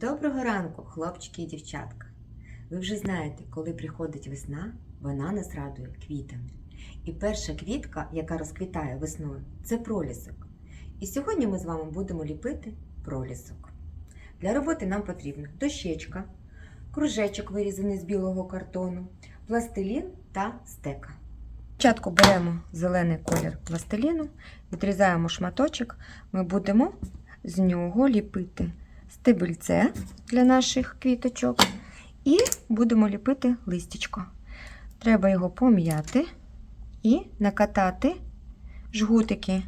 Доброго ранку, хлопчики і дівчатка. Ви вже знаєте, коли приходить весна, вона нас радує квітами. І перша квітка, яка розквітає весною, це пролісок. І сьогодні ми з вами будемо ліпити пролісок. Для роботи нам потрібна дощечка, кружечок вирізаний з білого картону, пластилін та стека. Спочатку беремо зелений колір пластиліну, відрізаємо шматочок, ми будемо з нього ліпити стебельце для наших квіточок і будемо ліпити листячко. Треба його пом'яти і накатати жгутики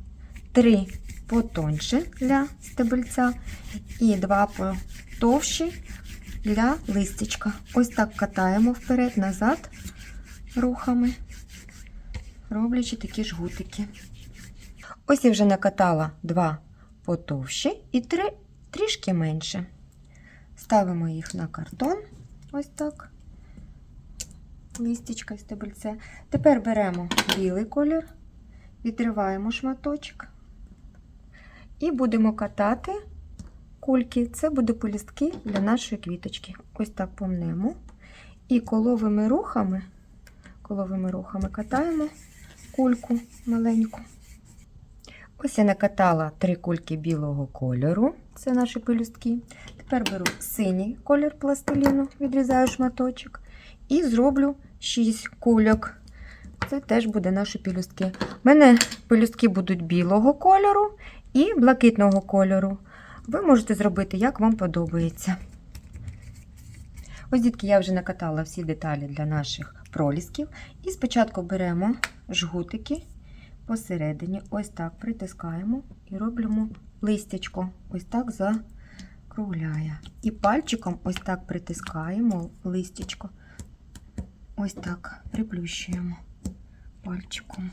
три потоньше для стебельця і два потовщі для листячка. Ось так катаємо вперед-назад рухами, роблячи такі жгутики. Ось я вже накатала два потовщі і три трішки менше. Ставимо їх на картон, ось так, листячка і стебельце. Тепер беремо білий колір, відриваємо шматочок і будемо катати кульки. Це буде полістки для нашої квіточки. Ось так помнемо. І коловими рухами, коловими рухами катаємо кульку маленьку. Ось я накатала три кульки білого кольору, це наші пелюстки. Тепер беру синій колір пластиліну, відрізаю шматочок і зроблю 6 кульок. Це теж буде наші пелюстки. У мене пелюстки будуть білого кольору і блакитного кольору. Ви можете зробити, як вам подобається. Ось, дітки, я вже накатала всі деталі для наших пролісків. І спочатку беремо жгутики посередині, ось так притискаємо і робимо листячко, ось так закругляє. І пальчиком ось так притискаємо листячко, ось так приплющуємо пальчиком.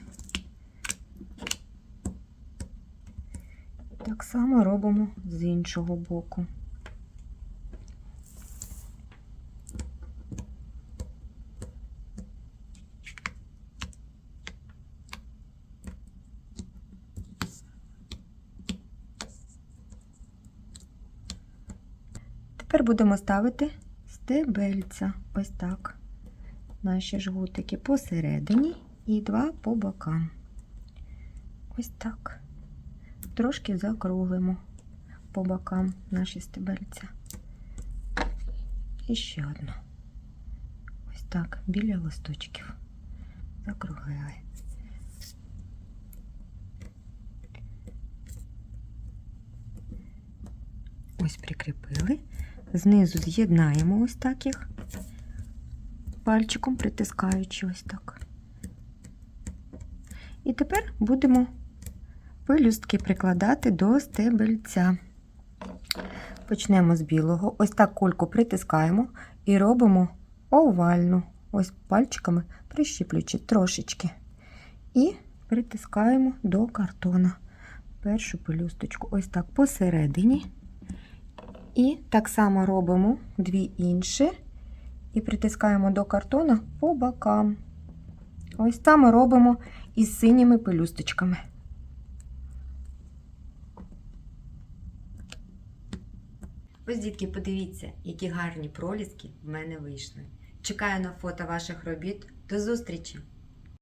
Так само робимо з іншого боку. Тепер будемо ставити стебельця. Ось так. Наші жгутики посередині і два по бокам. Ось так. Трошки закруглимо по бокам наші стебельця. І ще одну. Ось так, біля листочків. Закругляю. Ось прикріпили. Знизу з'єднаємо ось так їх, пальчиком притискаючи ось так. І тепер будемо пелюстки прикладати до стебельця. Почнемо з білого. Ось так кульку притискаємо і робимо овальну, ось пальчиками прищіплюючи трошечки. І притискаємо до картона першу пелюсточку, ось так посередині. І так само робимо дві інші і притискаємо до картона по бокам. Ось там робимо із синіми пелюсточками. Ось, дітки, подивіться, які гарні проліски в мене вийшли. Чекаю на фото ваших робіт. До зустрічі!